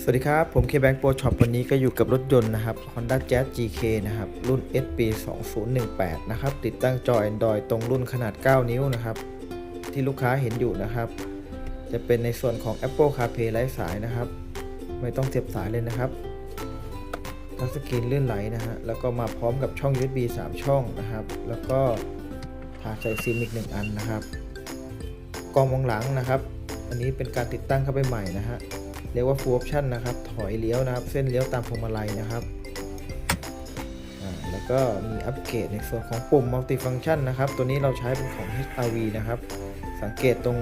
สวัสดีครับ ผม KBank Pro Shop วันนี้ก็อยู่กับรถยนต์นะครับ Honda Jazz GK นะครับ รุ่น SP 2018 นะครับ ติดตั้งจอ Android ตรงรุ่นขนาด 9 นิ้วนะครับ ที่ลูกค้าเห็นอยู่นะครับ จะเป็นในส่วนของ Apple CarPlay ไร้สายนะครับ ไม่ต้องเสียบสายเลยนะครับทัชสกรีนลื่นไหลนะฮะแล้วก็มาพร้อมกับช่อง USB 3 ช่องนะครับ แล้วก็ถาดใส่ซิมอีก1อันนะครับกล้องมองหลังนะครับ อันนี้เป็นการติดตั้งเข้าไปใหม่นะฮะ เรียกว่า full option นะครับ ถอยเลี้ยวนะครับ เส้นเลี้ยวตามพวงมาลัยนะครับอ่าแล้วก็มีอัปเกรดในส่วนของปุ่ม multifunction นะครับ ตัวนี้เราใช้เป็นของ HRV นะครับ สังเกตตรง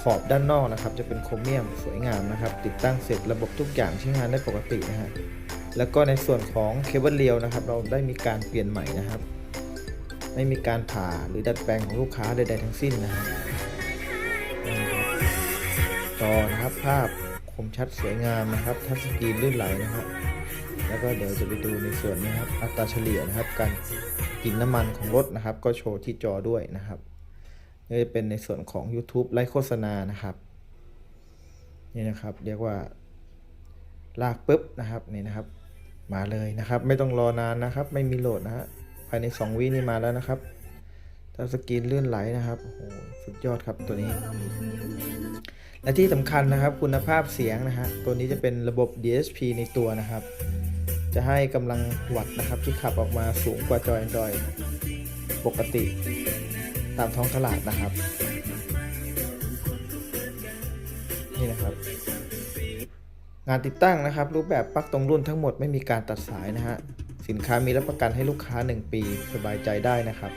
ขอบด้านนอกนะครับ จะเป็นโครเมียมสวยงามนะครับ ติดตั้งเสร็จระบบทุกอย่างใช้งานได้ปกตินะฮะแล้วก็ในส่วนของเคเบิลเลียวนะครับ เราได้มีการเปลี่ยนใหม่นะครับ ไม่มีการผ่าหรือดัดแปลงของลูกค้าใดๆทั้งสิ้นนะฮะนี่ครับจอนะครับภาพ คมชัดสวยงามนะครับทัชสกรีนลื่นไหลนะครับ แล้วก็เดี๋ยวจะไปดูในส่วนนี้ครับอัตราเฉลี่ยนะครับ การกินน้ำมันของรถนะครับ ก็โชว์ที่จอด้วยนะครับนี่เป็นในส่วนของ YouTube ไลฟ์โฆษณานะครับนี่นะครับเรียกว่าลากปุ๊บนะครับนี่นะครับ มาเลยนะครับ ไม่ต้องรอนานนะครับ ไม่มีโหลดนะฮะภายใน 2วินี่มาแล้วนะครับ ทัชสกรีนลื่นไหลนะครับโอ้โหสุดยอดครับตัวนี้ และที่สำคัญนะครับคุณภาพเสียงนะฮะตัวนี้จะเป็นระบบ DSP ในตัวนะครับ จะให้กำลังวัตต์นะครับที่ขับออกมาสูงกว่าจอ Android ปกติตามท้องตลาดนะครับ นี่นะครับงานติดตั้งนะครับ รูปแบบปลั๊กตรงรุ่นทั้งหมดไม่มีการตัดสายนะฮะสินค้ามีรับประกันให้ลูกค้า 1 ปีสบายใจได้นะครับ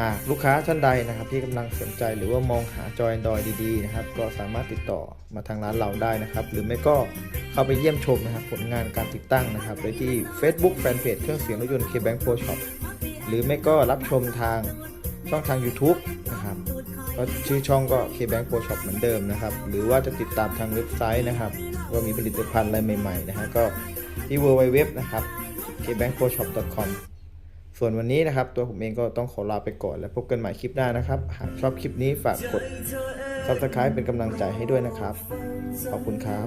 หากลูกค้าท่านใดนะครับที่กำลังสนใจหรือว่ามองหาจอ Android ดีๆนะครับก็สามารถติดต่อมาทางร้านเราได้นะครับ หรือไม่ก็เข้าไปเยี่ยมชมนะครับผลงานการติดตั้งนะครับได้ที่ Facebook Fanpage เครื่องเสียงรถยนต์ KBank Pro Shop หรือไม่ก็รับชมทางช่องทาง YouTube นะครับก็ชื่อช่องก็ KBank Pro Shop เหมือนเดิมนะครับ หรือว่าจะติดตามทางเว็บไซต์นะครับว่ามีผลิตภัณฑ์อะไรใหม่ๆนะฮะก็ที่ www นะครับ kbankproshop.com ส่วนวันนี้นะครับ ตัวผมเองก็ต้องขอลาไปก่อน แล้วพบกันใหม่คลิปหน้านะครับ หากชอบคลิปนี้ฝากกด subscribe เป็นกำลังใจให้ด้วยนะครับ ขอบคุณครับ